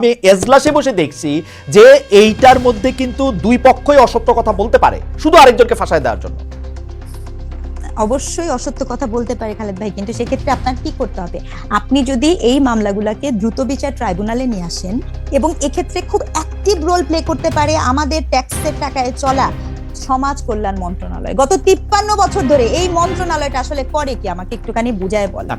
আমি এজলাসে বসে দেখছি যে এইটার মধ্যে কিন্তু দুই পক্ষই অসত্য কথা বলতে পারে শুধু আরেকজনকে ফাঁসায় দেওয়ার জন্য। অবশ্যই অসত্য কথা বলতে পারে খালেদ ভাই কিন্তু সেক্ষেত্রে আপনার কি করতে হবে? আপনি যদি এই মামলাগুলোকে দ্রুত বিচার ট্রাইব্যুনালে নিয়ে আসেন এবং এক্ষেত্রে খুব অ্যাক্টিভ রোল প্লে করতে পারে আমাদের ট্যাক্সের টাকায় চলা সমাজ কল্যাণ মন্ত্রণালয়। গত তিপ্পান্ন বছর ধরে এই মন্ত্রণালয়টা আসলে করে কি? আমাকে একটুখানি বুঝায় বলেন।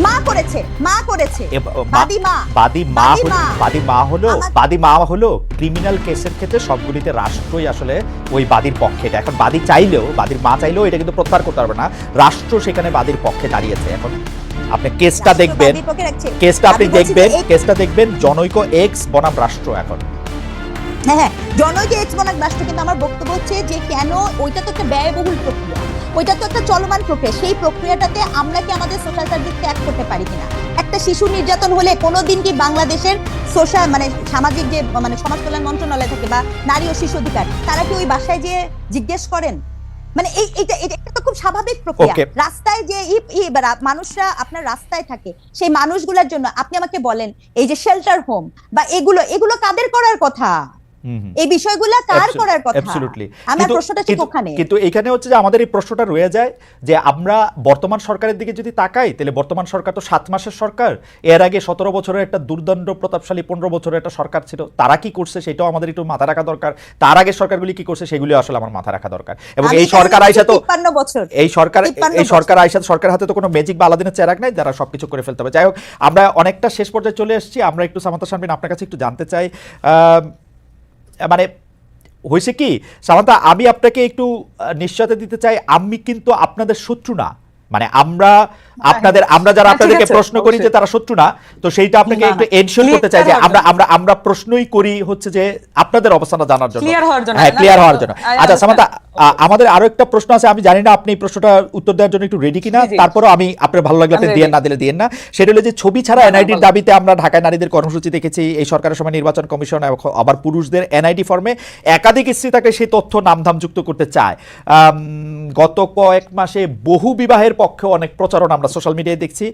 মা করেছে মা করেছে। মা- বাদী মা বাদী মা বাদী হলো মা। হলো বাদী মা হলো ক্রিমিনাল কেসের ক্ষেত্রে সবগুলিতে রাষ্ট্রই আসলে ওই বাদীর পক্ষে এটা। এখন বাদী চাইলেও বাদীর মা চাইলেও এটা কিন্তু প্রত্যাহার করতে পারবে না। রাষ্ট্র সেখানে বাদীর পক্ষে দাঁড়িয়েছে। এখন আপনি কেসটা দেখবেন। কেসটা আপনি দেখবেন কেসটা দেখবেন জনৈক এক্স বনাম রাষ্ট্র এখন। হ্যাঁ হ্যাঁ জনৈক এক্সবনাক রাষ্ট্র কিন্তু আমার বক্তব্য হচ্ছে যে কেন ওইটা তো একটা ব্যয়বহুল প্রক্রিয়া। ওইটা তো একটা চলমান প্রক্রিয়া। সেই প্রক্রিয়াটাতে আমরা কি আমাদের সোশ্যাল সার্ভিস ত্যাগ করতে পারি কিনা? একটা শিশু নির্যাতন হলে কোনোদিন কি বাংলাদেশের সোশ্যাল মানে সামাজিক যে মানে সমাজ কল্যাণ মন্ত্রণালয় থাকে বা নারী ও শিশু অধিকার তারা কি ওই বাসায় যে জিজ্ঞেস করেন? মানে এই এটা এটা তো খুব স্বাভাবিক প্রক্রিয়া। রাস্তায় যে মানুষরা আপনার রাস্তায় থাকে সেই মানুষগুলোর জন্য আপনি আমাকে বলেন এই যে শেল্টার হোম বা এগুলো এগুলো কাদের করার কথা? এই বিষয়গুলো কার করার কথা? absolutely. আমার প্রশ্নটা ঠিক ওখানে। কিন্তু এখানে হচ্ছে যে আমাদের এই প্রশ্নটা রয়ে যায় যে আমরা বর্তমান সরকারের দিকে যদি তাকাই তাহলে বর্তমান সরকার তো সাত মাসের সরকার। এর আগে সতেরো বছরের একটা দুর্দণ্ড প্রতাপশালী পনেরো বছরের একটা সরকার ছিল। তারা কি করছে সেটাও আমাদের একটু মাথা রাখা দরকার। তার আগের সরকারগুলি কি করছে সেগুলি আসলে আমার মাথা রাখা দরকার। এবং এই সরকার আইসা তো এই সরকার এই সরকার আইসা সরকার হাতে তো কোনো ম্যাজিক বা আলাদিনের চেরাক নাই যারা সবকিছু করে ফেলতে হবে। যাই হোক আমরা অনেকটা শেষ পর্যায়ে চলে এসেছি। আমরা একটু সামান্তা শানবিন আপনার কাছে একটু জানতে চাই। আহ, মানে হয়েছে কি সামান্তা আমি আপনাকে একটু নিশ্চয়তা দিতে চাই আমি কিন্তু আপনাদের শত্রু না। মানে আমরা আপনাদের আমরা যারা হ্যাঁ, আপনাদেরকে প্রশ্ন করি যে তারা শত্রু না তো সেইটা আপনাকে একটু এনশিওর করতে চাই যে আমরা আমরা আমরা প্রশ্নই করি হচ্ছে যে আপনাদের অবস্থানটা জানার জন্য। হ্যাঁ ক্লিয়ার হওয়ার জন্য। আচ্ছা understand. আমাদের আরও একটা প্রশ্ন আছে আমি জানি না আপনি এই প্রশ্নটা উত্তর দেওয়ার জন্য একটু রেডি কিনা। তারপরও আমি আপনার ভালো লাগলে দিয়ে না দিলে দিয়ে না। সেটা হলো যে ছবি ছাড়া এনআইডির দাবিতে আমরা ঢাকায় নারীদের কর্মসূচি দেখেছি এই সরকারের সময় নির্বাচন কমিশন এবং আবার পুরুষদের এনআইডি ফর্মে একাধিক স্ত্রী তাকে সেই তথ্য নামধাম যুক্ত করতে চায়। গত কয়েক মাসে বহু বিবাহের পক্ষে অনেক প্রচারণ আমরা সোশ্যাল মিডিয়ায় দেখছি।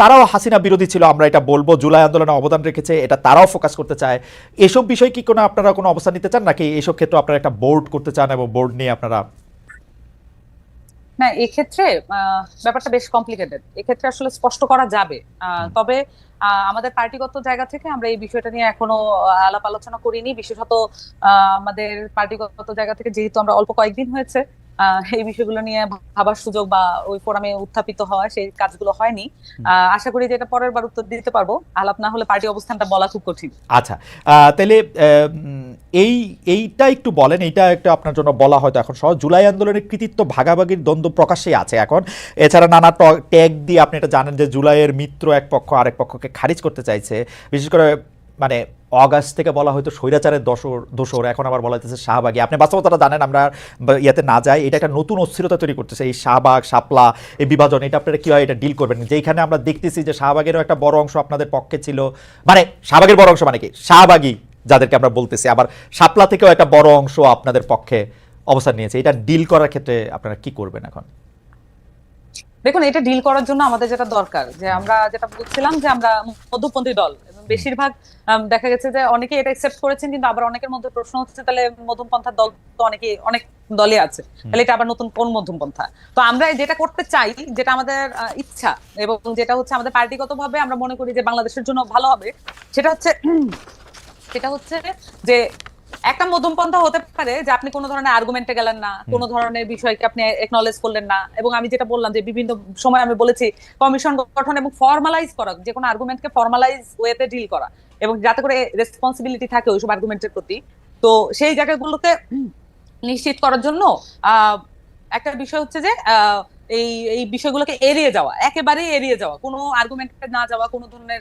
তারাও হাসিনা বিরোধী ছিল আমরা এটা বলব। জুলাই আন্দোলনে অবদান রেখেছে এটা তারাও ফোকাস করতে চায়। এসব বিষয় কি কোনো আপনারা কোনো অবস্থান নিতে চান নাকি এসব ক্ষেত্রে আপনারা একটা বোর্ড করতে চান এবং বোর্ড নিয়ে আপনারা না এক্ষেত্রে আহ, ব্যাপারটা বেশ কমপ্লিকেটেড এক্ষেত্রে আসলে স্পষ্ট করা যাবে। তবে আমাদের পার্টিগত জায়গা থেকে আমরা এই বিষয়টা নিয়ে এখনও আলাপ আলোচনা করিনি। বিশেষত আমাদের পার্টিগত জায়গা থেকে যেহেতু আমরা অল্প কয়েকদিন হয়েছে এই বিষয়গুলো নিয়ে ভাবার সুযোগ বা ওই ফোরামে উত্থাপিত হওয়া সেই কাজগুলো হয়নি। আশা করি যে এটা পরের বার উত্তর দিতে পারব। আলাপ না হলে পার্টি অবস্থানটা বলা খুব কঠিন। আচ্ছা তাহলে এই এইটা একটু বলেন এইটা একটা আপনার জন্য বলা হয়তো এখন সহজ। জুলাই আন্দোলনের কৃতিত্ব ভাগাভাগির দ্বন্দ্ব প্রকাশ্যেই আছে এখন। এছাড়া নানা ট্যাগ দিয়ে আপনি এটা জানেন যে জুলাইয়ের মিত্র এক পক্ষ আরেক পক্ষকে খারিজ করতে চাইছে। বিশেষ করে মানে অগাস্ট থেকে বলা হয়তো স্বৈরাচারের দোসর দোসর এখন আবার বলা হইতেছে শাহবাগী। আপনি বাস্তবতাটা জানেন, আমরা ইয়াতে না যাই, এটা একটা নতুন অস্থিরতা তৈরি করতেছে। এই শাহবাগ, শাপলা, এই বিভাজন, এটা আপনারা কীভাবে এটা ডিল করবেন? যেখানে আমরা দেখতেছি যে শাহবাগেরও একটা বড় অংশ আপনাদের পক্ষে ছিল। মানে শাহবাগের বড় অংশ মানে কি? শাহবাগী যাদেরকে আমরা বলতেছি। আবার শাপলা থেকেও একটা বড় অংশ আপনাদের পক্ষে অবস্থান নিয়েছে। এটা ডিল করার ক্ষেত্রে আপনারা কি করবেন এখন? দেখুন, এটা ডিল করার জন্য আমাদের যেটা দরকার, যে আমরা যেটা বলছিলাম যে আমরা মধ্যপন্থী দল। বেশিরভাগ দেখা গেছে যে অনেকে এটা অ্যাকসেপ্ট করেছেন কিন্তু আবার অনেকের মধ্যে প্রশ্ন হচ্ছে তাহলে মধ্যম পন্থার দল তো অনেকে অনেক দলে আছে। তাহলে এটা আবার নতুন কোন মধ্যম পন্থা? তো আমরা যেটা করতে চাই যেটা আমাদের ইচ্ছা এবং যেটা হচ্ছে আমাদের পার্টিগত ভাবে আমরা মনে করি যে বাংলাদেশের জন্য ভালো হবে সেটা হচ্ছে সেটা হচ্ছে যে একটা মধ্যমপন্থা হতে পারে যে আপনি কোনো ধরনের আর্গুমেন্টে গেলেন না কোনো ধরনের বিষয়কে আপনি একনলেজ করলেন না। এবং আমি যেটা বললাম যে বিভিন্ন সময় আমি বলেছি কমিশন গঠন এবং ফর্মালাইজ করা যে কোনো আর্গুমেন্টকে ফর্মালাইজ ওয়েতে ডিল করা এবং যাতে করে রেসপন্সিবিলিটি থাকে ওইসব আর্গুমেন্টের প্রতি। তো সেই জায়গাগুলোতে নিশ্চিত করার জন্য আহ, একটা বিষয় হচ্ছে যে আহ, এই এই বিষয়গুলোকে এড়িয়ে যাওয়া একেবারেই এড়িয়ে যাওয়া কোনো আর্গুমেন্টে না যাওয়া কোনো ধরনের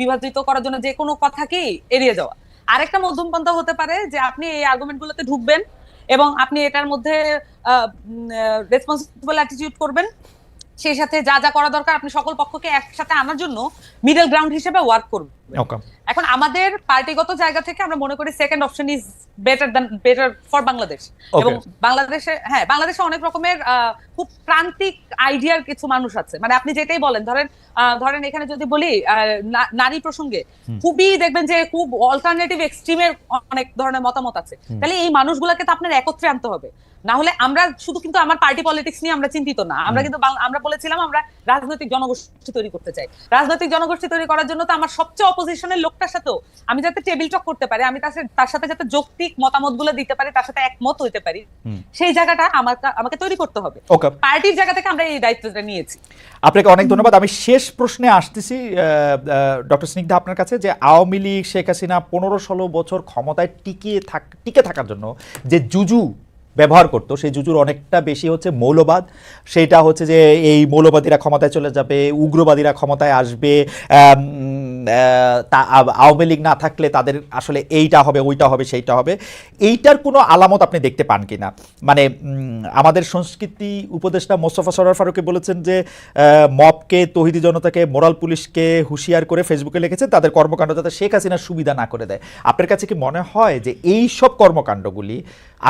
বিভাজিত করার জন্য যে কোনো কথাকেই এড়িয়ে যাওয়া। আরেকটা মধ্যম পন্থা হতে পারে যে আপনি এই আর্গুমেন্ট গুলোতে ঢুকবেন এবং আপনি এটার মধ্যে রেসপন্সিবল অ্যাটিটিউড করবেন। সেই সাথে যা যা করা দরকার, আপনি সকল পক্ষকে একসাথে আনার জন্য মিডল গ্রাউন্ড হিসেবে ওয়ার্ক করবেন এখন আমাদের পার্টিগত জায়গা থেকে আমরা মনে করি second option is better than better for Bangladesh এবং বাংলাদেশে হ্যাঁ বাংলাদেশে অনেক রকমের খুব প্রান্তিক আইডিয়ার কিছু মানুষ আছে। মানে আপনি যেটাই বলেন ধরেন ধরেন এখানে যদি বলি নারী প্রসঙ্গে খুবই দেখবেন যে খুব অল্টারনেটিভ এক্সট্রিমের অনেক ধরনের মতামত আছে। তাহলে এই মানুষগুলোকে তো আপনার একত্রে আনতে হবে। না হলে আমরা শুধু কিন্তু আমার পার্টি পলিটিক্স নিয়ে আমরা চিন্তিত না। আমরা কিন্তু আমরা বলেছিলাম আমরা রাজনৈতিক জনগোষ্ঠী তৈরি করতে চাই। রাজনৈতিক জনগোষ্ঠী তৈরি করার জন্য তো আমার সবচেয়ে অপোজিশনের লোকটার সাথেও আমি যাতে টেবিল টক করতে পারি আমি তার সাথে- যাতে যৌক্তিক মতামতগুলো দিতে পারি তার সাথে একমত হইতে পারি সেই জায়গাটা আমার আমাকে তৈরি করতে হবে। পার্টির জায়গা থেকে আমরা এই দায়িত্বটা নিয়েছি। আপনাকে অনেক ধন্যবাদ। আমি শেষ প্রশ্নে আসতেছি ডক্টর স্নিগ্ধা আপনার কাছে যে আওয়ামী লীগ শেখ হাসিনা পনেরো ষোলো বছর ক্ষমতায় টিকিয়ে থাক টিকে থাকার জন্য যে জুজু ব্যবহার করতো সেই জুজুর অনেকটা বেশি হচ্ছে মৌলবাদ। সেটা হচ্ছে যে এই মৌলবাদীরা ক্ষমতায় চলে যাবে উগ্রবাদীরা ক্ষমতায় আসবে তা আওয়ামী লীগ না থাকলে তাদের আসলে এইটা হবে, ওইটা হবে, সেইটা হবে। এইটার কোনো আলামত আপনি দেখতে পান কিনা? মানে আমাদের সংস্কৃতি উপদেষ্টা মোস্তফা সরার ফারুকে বলেছেন যে মবকে, তহিদি জনতাকে, মোরাল পুলিশকে হুঁশিয়ার করে ফেসবুকে লিখেছেন, তাদের কর্মকাণ্ড যাতে শেখ হাসিনার সুবিধা না করে দেয়। আপনার কাছে কি মনে হয় যে এই সব কর্মকাণ্ডগুলি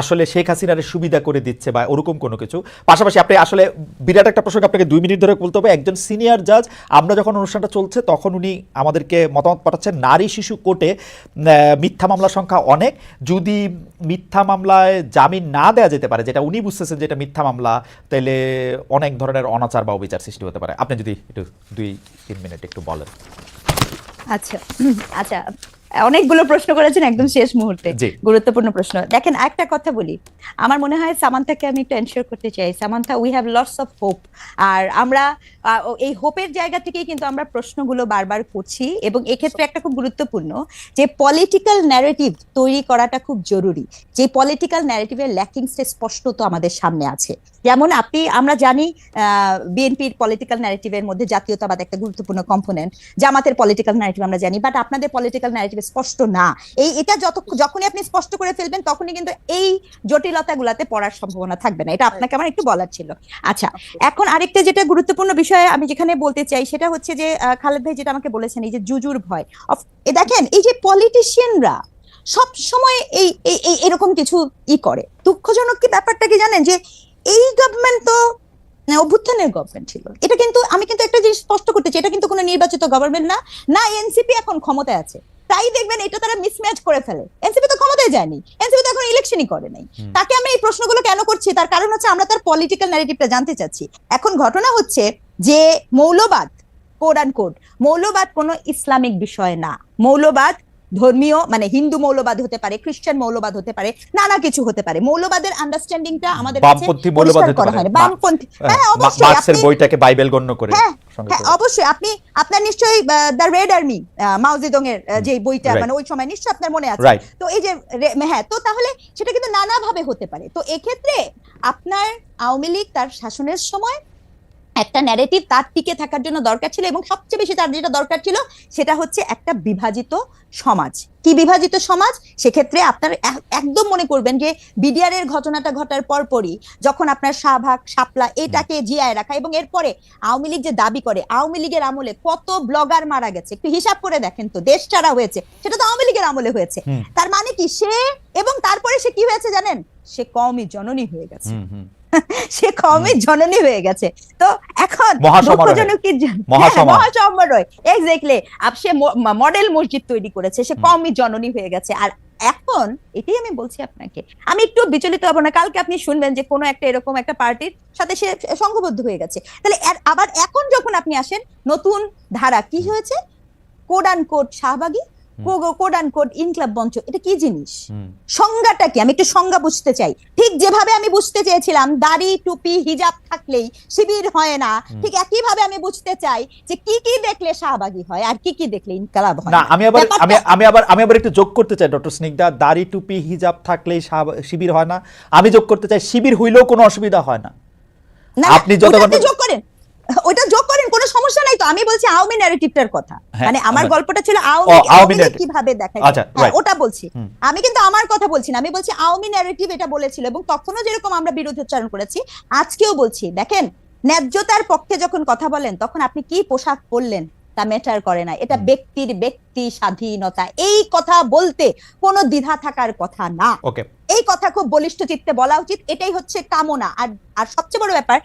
আসলে শেখ হাসিনার সুবিধা করে দিচ্ছে বা ওরকম কোনো কিছু? পাশাপাশি আপনি আসলে বিরাট একটা প্রসঙ্গ আপনাকে দুই মিনিট ধরে বলতে হবে, একজন সিনিয়র জাজ, আমরা যখন অনুষ্ঠানটা চলছে, তখন উনি আমাদেরকে মতামত পাঠাচ্ছেন। নারী শিশু কোর্টে মিথ্যা মামলার সংখ্যা অনেক। যদি মিথ্যা মামলায় জামিন না দেওয়া যেতে পারে, যেটা উনি বুঝতেছেন যেটা মিথ্যা মামলা, তাহলে অনেক ধরনের অনাচার বা অবিচার সৃষ্টি হতে পারে। আপনি যদি একটু দুই তিন মিনিট একটু বলেন। আচ্ছা। আচ্ছা অনেকগুলো প্রশ্ন করেছেন একদম শেষ মুহূর্তে। গুরুত্বপূর্ণ প্রশ্ন। দেখেন একটা কথা বলি। আমার মনে হয় সামান্থাকে আমি একটু এনশিওর করতে চাই। Samantha we have lots of hope আর আমরা এই হোপের জায়গা থেকেই কিন্তু আমরা প্রশ্নগুলো বারবার করছি এবং এক্ষেত্রে একটা খুব গুরুত্বপূর্ণ যে পলিটিক্যাল ন্যারেটিভ তৈরি করাটা খুব জরুরি। যে পলিটিক্যাল ন্যারেটিভের ল্যাকিংসটা স্পষ্টত আমাদের সামনে আছে। যেমন আপনি আমরা জানি বিএনপির পলিটিক্যাল ন্যারেটিভের মধ্যে জাতীয়তাবাদ একটা গুরুত্বপূর্ণ কম্পোনেন্ট জামাতের পলিটিক্যাল ন্যারেটিভ আমরা জানি বাট আপনাদের পলিটিক্যাল ন্যারেটিভ স্পষ্ট না। এই এটা যত যখনই আপনি স্পষ্ট করে ফেলবেন তখনই কিন্তু এই জটিলতাগুলাতে পড়ার সম্ভাবনা থাকবে না। এটা আপনাকে আমার একটু বলার ছিল। আচ্ছা এখন আরেকটা যেটা গুরুত্বপূর্ণ বিষয় আমি যেখানে বলতে চাই সেটা হচ্ছে যে খালেদ ভাই যেটা আমাকে বলেছেন এই যে জুজুর ভয়। এ দেখেন এই যে পলিটিশিয়ানরা সব সময় এই এই- এরকম কিছু ই করে। দুঃখজনক কি ব্যাপারটা কি জানেন? যে এই গভর্নমেন্ট তো অভ্যুত্থানের গভর্নমেন্ট ছিল। এটা কিন্তু আমি কিন্তু একটা জিনিস স্পষ্ট করতে চাই এটা কিন্তু কোনো নির্বাচিত গভর্নমেন্ট না না এনসিপি এখন ক্ষমতায় আছে। তাই দেখবেন এটা তারা মিসম্যাচ করে ফেলে। এনসিপি তো ক্ষমতায় যায়নি। এনসিপি তো এখন ইলেকশনই করে নাই। তাকে আমরা এই প্রশ্নগুলো কেন করছি? তার কারণ হচ্ছে আমরা তার পলিটিক্যাল ন্যারেটিভটা জানতে চাচ্ছি। এখন ঘটনা হচ্ছে যে মৌলবাদ কোড অ্যান্ড কোড মৌলবাদ কোনো ইসলামিক বিষয় না। মৌলবাদ ধর্মীয় মানে হিন্দু মৌলবাদ হতে পারে খ্রিস্টান মৌলবাদ হতে পারে নানা কিছু হতে পারে। মৌলবাদের আন্ডারস্ট্যান্ডিংটা আমাদের বামপন্থী মৌলবাদ হতে করা পারে। বামপন্থী হ্যাঁ অবশ্যই মার্কসের আপনি বইটাকে বাইবেল গণ্য করে হ্যাঁ, হ্যাঁ। অবশ্যই। আপনি আপনার নিশ্চয়ই দ্য রেড আর্মি মাউজিদং এর যে বইটা মানে ওই সময় নিশ্চয়ই আপনার মনে আছে। তো এই যে হ্যাঁ তো তাহলে সেটা কিন্তু নানাভাবে হতে পারে। তো এক্ষেত্রে আপনার আওয়ামী লীগ তার শাসনের সময় একটা ন্যারেটিভ তার টিকে থাকার জন্য দরকার ছিল এবং সবচেয়ে বেশি তার যেটা দরকার ছিল সেটা হচ্ছে একটা বিভাজিত সমাজ। কি বিভাজিত সমাজ? সেক্ষেত্রে আপনার একদম মনে করবেন যে বিডিআর এর ঘটনাটা ঘটার পরপরই যখন আপনার শাহবাগ শাপলা এটাকে জিয়ায় রাখা এবং এরপরে আওয়ামী লীগ যে দাবি করে আওয়ামী লীগের আমলে কত ব্লগার মারা গেছে? একটু হিসাব করে দেখেন তো দেশ ছাড়া হয়েছে সেটা তো আওয়ামী লীগের আমলে হয়েছে। তার মানে কি সে এবং তারপরে সে কি হয়েছে জানেন? সে কমই জননী হয়ে গেছে। সে কমই জননী হয়ে গেছে। তো এখন। দুঃখজনক মহাসমারোহে। হ্যাঁ, এক্স্যাক্টলি আপ সে মডেল মসজিদ তৈরি করেছে সে। কমই জননী হয়ে গেছে। আর এখন এটাই আমি বলছি আপনাকে আমি একটু বিচলিত হব না। কালকে আপনি শুনবেন যে কোনো একটা এরকম একটা পার্টির সাথে সে সংঘবদ্ধ হয়ে গেছে। তাহলে আবার এখন যখন আপনি আসেন নতুন ধারা কি হয়েছে? কোড কোড শাহবাগী কোড অ্যান্ড কোড মঞ্চ এটা কি জিনিস? সংজ্ঞাটা কি? আমি একটু সংজ্ঞা বুঝতে চাই। ঠিক যেভাবে আমি বুঝতে চেয়েছিলাম দাড়ি টুপি হিজাব থাকলেই শিবির হয় না। ঠিক একই ভাবে আমি বুঝতে চাই যে কি কি দেখলে শাহবাগী হয় আর কি কি দেখলে ইনকালাব হয়। না আমি আবার আমি আমি আবার আমি আবার একটু যোগ করতে চাই ডক্টর স্নিগ্ধা। দাড়ি টুপি হিজাব থাকলেই শিবির হয় না। আমি যোগ করতে চাই শিবির হইলেও কোনো অসুবিধা হয় না। আপনি যতক্ষণ যোগ করেন। কোনো সমস্যা নাই তো আমি বলছি আওয়ামী ন্যারেটিভটার কথা। হ্যাঁ, মানে আমার গল্পটা ছিল আওয়ামী। কীভাবে দেখায় আচ্ছা, হ্যাঁ, ওটা বলছি। আমি কিন্তু আমার কথা বলছি না আমি বলছি আওয়ামী ন্যারেটিভ এটা বলেছিল এবং তখনও যেরকম আমরা বিরোধী উচ্চারণ করেছি আজকেও বলছি দেখেন ন্যায্যতার পক্ষে যখন কথা বলেন তখন আপনি কি পোশাক পরলেন তা ম্যাটার করে না। এটা ব্যক্তির ব্যক্তি স্বাধীনতা এই কথা বলতে কোনো দ্বিধা থাকার কথা না। ওকে এই কথা খুব বলিষ্ঠ চিত্তে বলা উচিত এটাই হচ্ছে কামনা। আর আর সবচেয়ে বড় ব্যাপার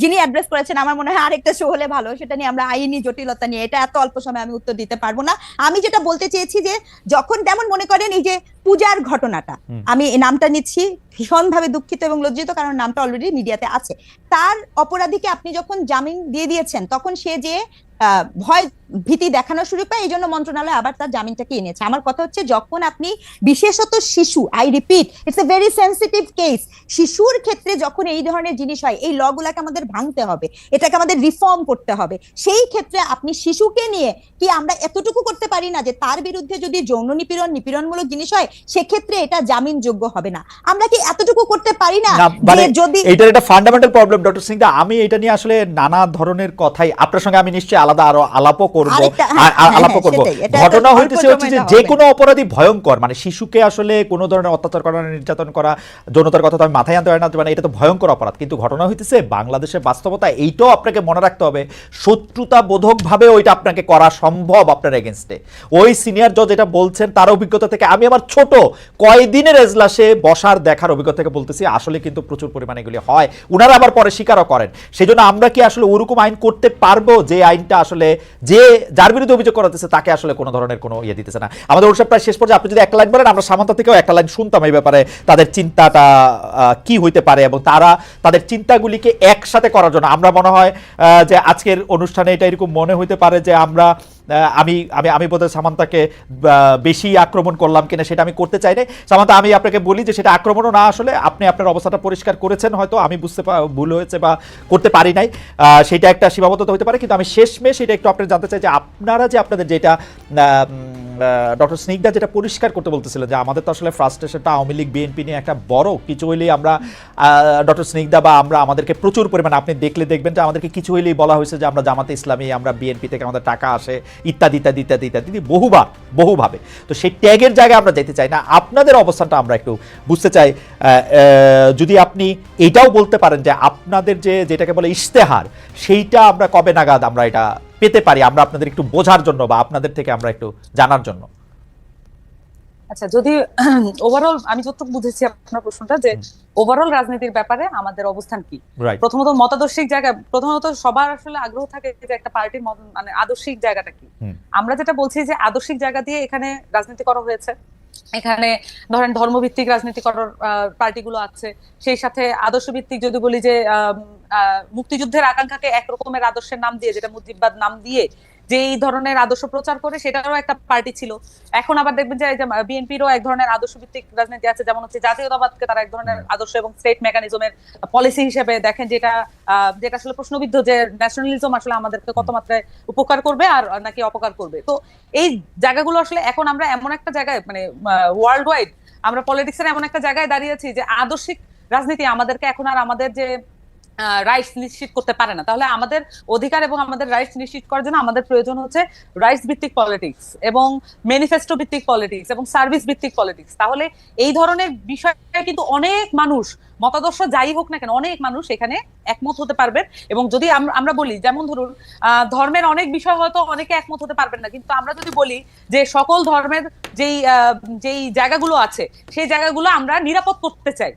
যিনি অ্যাড্রেস করেছেন আমার মনে হয় আরেকটা শো হলে ভালো সেটা নিয়ে আমরা আইনি জটিলতা নিয়ে এটা এত অল্প সময় আমি উত্তর দিতে পারব না। আমি যেটা বলতে চেয়েছি যে যখন যেমন মনে করেন এই যে পূজার ঘটনাটা আমি নামটা নিচ্ছি ভীষণভাবে দুঃখিত এবং লজ্জিত কারণ নামটা অলরেডি মিডিয়াতে আছে। তার অপরাধীকে আপনি যখন জামিন দিয়ে দিয়েছেন তখন সে যে আহ, ভয় ভীতি দেখানো শুরু করে এই জন্য মন্ত্রণালয় আবার তার জামিনটাকে এনেছে। আমার কথা হচ্ছে যখন আপনি বিশেষত শিশু I repeat it's a very sensitive case শিশুর ক্ষেত্রে যখন এই ধরনের জিনিস হয় এই লগুলাকে আমাদের ভাঙতে হবে এটাকে আমাদের রিফর্ম করতে হবে সেই ক্ষেত্রে আপনি শিশুকে নিয়ে কি আমরা এতটুকু করতে পারি না যে তার বিরুদ্ধে যদি যৌন নিপীড়ন নিপীড়নমূলক জিনিস হয় সেক্ষেত্রে এটা জামিনযোগ্য হবে না। আমরা কি এতটুকু করতে পারি না মানে যে যদি এইটার একটা ফান্ডামেন্টাল প্রবলেম ডক্টর সিং আমি এটা নিয়ে আসলে নানা ধরনের কথাই আপনার সঙ্গে আমি নিশ্চয়ই আলাদা আরও আলাপও করব হ্যাঁ, হ্যাঁ, আলাপও হ্যাঁ, করব। ঘটনা হইতেছে হচ্ছে যে যে কোনো অপরাধী ভয়ঙ্কর মানে শিশুকে আসলে কোনো ধরনের অত্যাচার করা নির্যাতন করা যৌনতার কথা তো আমি মাথায় আনতে পারি না মানে এটা তো ভয়ঙ্কর অপরাধ। কিন্তু ঘটনা হইতেছে বাংলাদেশের বাস্তবতা এইটাও আপনাকে মনে রাখতে হবে শত্রুতা ওইটা আপনাকে করা সম্ভব আপনার এগেনস্টে ওই সিনিয়র জজ যেটা বলছেন তার অভিজ্ঞতা থেকে আমি আমার ছোট কয়দিনের এজলাসে বসার দেখার অভিজ্ঞতা থেকে বলতেছি আসলে কিন্তু প্রচুর পরিমাণে এগুলি হয়। উনারা আবার পরে স্বীকারও করেন। সেই জন্য আমরা কি আসলে ওরকম আইন করতে পারব যে আইনটা আসলে যে যার বিরুদ্ধে অভিযোগ করা হতেছে তাকে আসলে কোনো ধরনের কোনো ইয়ে দিতেছে না। আমাদের উৎসব প্রায় শেষ পর্যায়ে, আপনি যদি একটা লাইন বলেন, আমরা সামান্তা থেকেও একটা লাইন শুনতাম এই ব্যাপারে, তাদের চিন্তাটা কি হইতে পারে এবং তারা তাদের চিন্তাগুলিকে একসাথে করার জন্য। আমরা মনে হয় যে আজকের অনুষ্ঠানে এটা এরকম মনে হইতে পারে যে আমরা আমি আমি আমি বোধহয় সামান্তাকে বেশি আক্রমণ করলাম কিনা সেটা আমি করতে চাই না সামান্তা, আমি আপনাকে বলি যে সেটা আক্রমণও না আসলে আপনি আপনার অবস্থাটা পরিষ্কার করেছেন, হয়তো আমি বুঝতে ভুল হয়েছে বা করতে পারি নাই। সেটা একটা সীমাবদ্ধতা হতে পারে, কিন্তু আমি শেষমেশ সেটা একটু আপনি জানতে চাই যে আপনারা যে আপনাদের যেটা ডক্টর স্নিগ্ধা যেটা পরিষ্কার করতে বলতেছিলেন যে আমাদের তো আসলে ফ্রাস্ট্রেশনটা আওয়ামী লীগ, বিএনপি নিয়ে একটা বড়, কিছু হইলেই আমরা ডক্টর স্নিগ্ধা বা আমরা আমাদেরকে প্রচুর পরিমাণে আপনি দেখলে দেখবেন যে আমাদেরকে কিছু হইলেই বলা হয়েছে যে আমরা জামাতে ইসলামী, আমরা বিএনপি থেকে আমাদের টাকা আসে, ইত্যাদি ইত্যাদি ইত্যাদি ইত্যাদি বহুবার, বহুভাবে। তো সেই ট্যাগের জায়গায় আমরা যেতে চাই না। আপনাদের অবস্থানটা আমরা একটু বুঝতে চাই। যদি আপনি এটাও বলতে পারেন যে আপনাদের যে, যেটাকে বলে ইশতেহার, সেইটা আমরা কবে নাগাদ আমরা এটা পেতে পারি আমরা আপনাদের একটু বোঝার জন্য বা আপনাদের থেকে আমরা একটু জানার জন্য। আচ্ছা যদি ওভারঅল আমি যতটুকু বুঝেছি আপনার প্রশ্নটা যে ওভারঅল রাজনীতির ব্যাপারে আমাদের অবস্থান কি? প্রথমত মতাদর্শিক জায়গা প্রথমত সবার আসলে আগ্রহ থাকে যে একটা পার্টির মানে আদর্শিক জায়গাটা কি। আমরা যেটা বলছি যে আদর্শিক জায়গা দিয়ে এখানে রাজনীতি করা হয়েছে। এখানে ধরেন ধর্মভিত্তিক রাজনীতি করার পার্টিগুলো আছে। সেই সাথে আদর্শ ভিত্তিক যদি বলি যে মুক্তিযুদ্ধের আকাঙ্ক্ষাকে এক রকমের আদর্শের নাম দিয়ে, যেটা মুজিববাদ নাম দিয়ে যে এই ধরনের আদর্শ প্রচার করে সেটারও একটা পার্টি ছিল। এখন আবার দেখবেন যে বিএনপিরও এক ধরনের আদর্শ ভিত্তিক রাজনীতি আছে যেমন হচ্ছে জাতীয়তাবাদকে তারা এক ধরনের আদর্শ এবং স্টেট মেকানিজমের পলিসি হিসেবে দেখেন যেটা যেটা আসলে প্রশ্নবিদ্ধ যে ন্যাশনালিজম আসলে আমাদেরকে কত মাত্রায় উপকার করবে আর নাকি অপকার করবে। তো এই জায়গাগুলো আসলে এখন আমরা এমন একটা জায়গায় মানে ওয়ার্ল্ড ওয়াইড আমরা পলিটিক্সের এমন একটা জায়গায় দাঁড়িয়েছি যে আদর্শিক রাজনীতি আমাদেরকে এখন আর আমাদের যে রাইটস নিশ্চিত করতে পারে না। তাহলে আমাদের অধিকার এবং আমাদের রাইটস নিশ্চিত করার জন্য আমাদের প্রয়োজন হচ্ছে রাইটস ভিত্তিক পলিটিক্স এবং ম্যানিফেস্টো ভিত্তিক পলিটিক্স এবং সার্ভিস ভিত্তিক পলিটিক্স তাহলে এই ধরনের বিষয়ে কিন্তু অনেক মানুষ মতাদর্শ যাই হোক না কেন অনেক মানুষ এখানে একমত হতে পারবেন। এবং যদি আমরা বলি যেমন ধরুন ধর্মের অনেক বিষয় হয়তো অনেকে একমত হতে পারবেন না কিন্তু আমরা যদি বলি যে সকল ধর্মের যেই যেই জায়গাগুলো আছে সেই জায়গাগুলো আমরা নিরাপদ করতে চাই।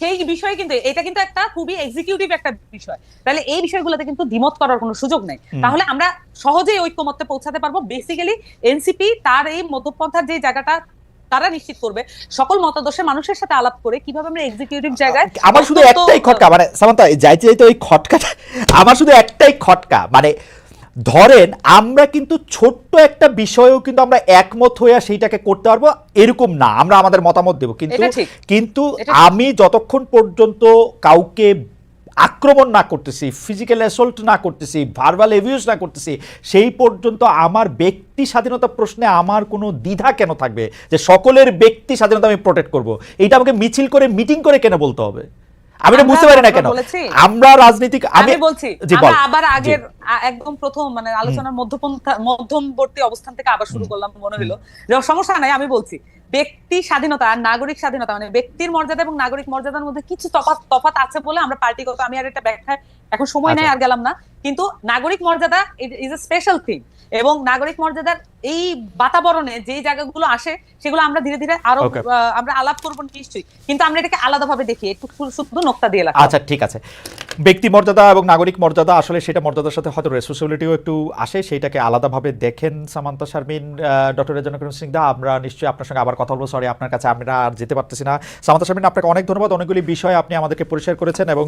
সেই বিষয়ে কিন্তু এটা কিন্তু একটা খুবই এক্সিকিউটিভ একটা বিষয়। তাহলে এই বিষয়গুলোতে কিন্তু দ্বিমত করার কোনো সুযোগ নেই। তাহলে আমরা সহজেই ঐক্যমত্যে পৌঁছাতে পারব। বেসিক্যালি এনসিপি তার এই মধ্যপন্থার যে জায়গাটা তারা নিশ্চিত করবে সকল মতাদর্শের মানুষের সাথে আলাপ করে কীভাবে আমরা এক্সিকিউটিভ জায়গায় আমার শুধু একটাই খটকা মানে সামান্তা যাইতে যাইতে ওই খটকাটা আমার শুধু একটাই খটকা মানে ধরেন আমরা কিন্তু ছোট্ট একটা বিষয়েও কিন্তু আমরা একমত হয়ে সেইটাকে করতে পারব এরকম না আমরা আমাদের মতামত দেব। কিন্তু কিন্তু আমি যতক্ষণ পর্যন্ত কাউকে আক্রমণ না করতেছি ফিজিক্যাল অ্যাসল্ট না করতেছি ভার্বাল এভিউজ না করতেছি সেই পর্যন্ত আমার ব্যক্তি স্বাধীনতা প্রশ্নে আমার কোনো দ্বিধা কেন থাকবে? যে সকলের ব্যক্তি স্বাধীনতা আমি প্রোটেক্ট করব। এটা আমাকে মিছিল করে মিটিং করে কেন বলতে হবে? আমি এটা বুঝতে পারি না কেন? আমরা রাজনীতিক আমি বলছি বল। আবার আগের একদম প্রথম মানে আলোচনার মধ্যপন্থা মধ্যমবর্তী অবস্থান থেকে আবার শুরু করলাম মনে হলো। যে সমস্যা নাই আমি বলছি। ব্যক্তি স্বাধীনতা আর নাগরিক স্বাধীনতা মানে ব্যক্তির মর্যাদা এবং নাগরিক মর্যাদার মধ্যে কিছু তফাৎ তফাৎ আছে বলে আমরা পার্টিগত আমি আর এটা ব্যাখ্যায় এখন সময় নাই আচ্ছা। আর গেলাম না। কিন্তু নাগরিক মর্যাদা ইজ এ স্পেশাল থিং এবং নাগরিক মর্যাদার এই বাতাবরণে যে জায়গাগুলো আসে সেগুলো আমরা ধীরে ধীরে আরও আমরা আলাপ করব নিশ্চয়ই। কিন্তু আমরা এটাকে আলাদাভাবে দেখি একটু শুধু নোক্তা দিয়ে আচ্ছা ঠিক আছে। ব্যক্তি মর্যাদা এবং নাগরিক মর্যাদা, আসলে সেটা মর্যাদার সাথে হয়তো রেসপন্সিবিলিটিও একটু আসে। সেইটাকে আলাদাভাবে দেখেন সামান্তা শারমিন ডক্টর রেজনকরণ সিং দা। আমরা নিশ্চয়ই আপনার সঙ্গে আবার কথা বলব। সরি আপনার কাছে আমরা আর যেতে পারতেছি না। সামান্তা শারমিন, আপনাকে অনেক ধন্যবাদ। অনেকগুলি বিষয় আপনি আমাদেরকে পরিষ্কার করেছেন এবং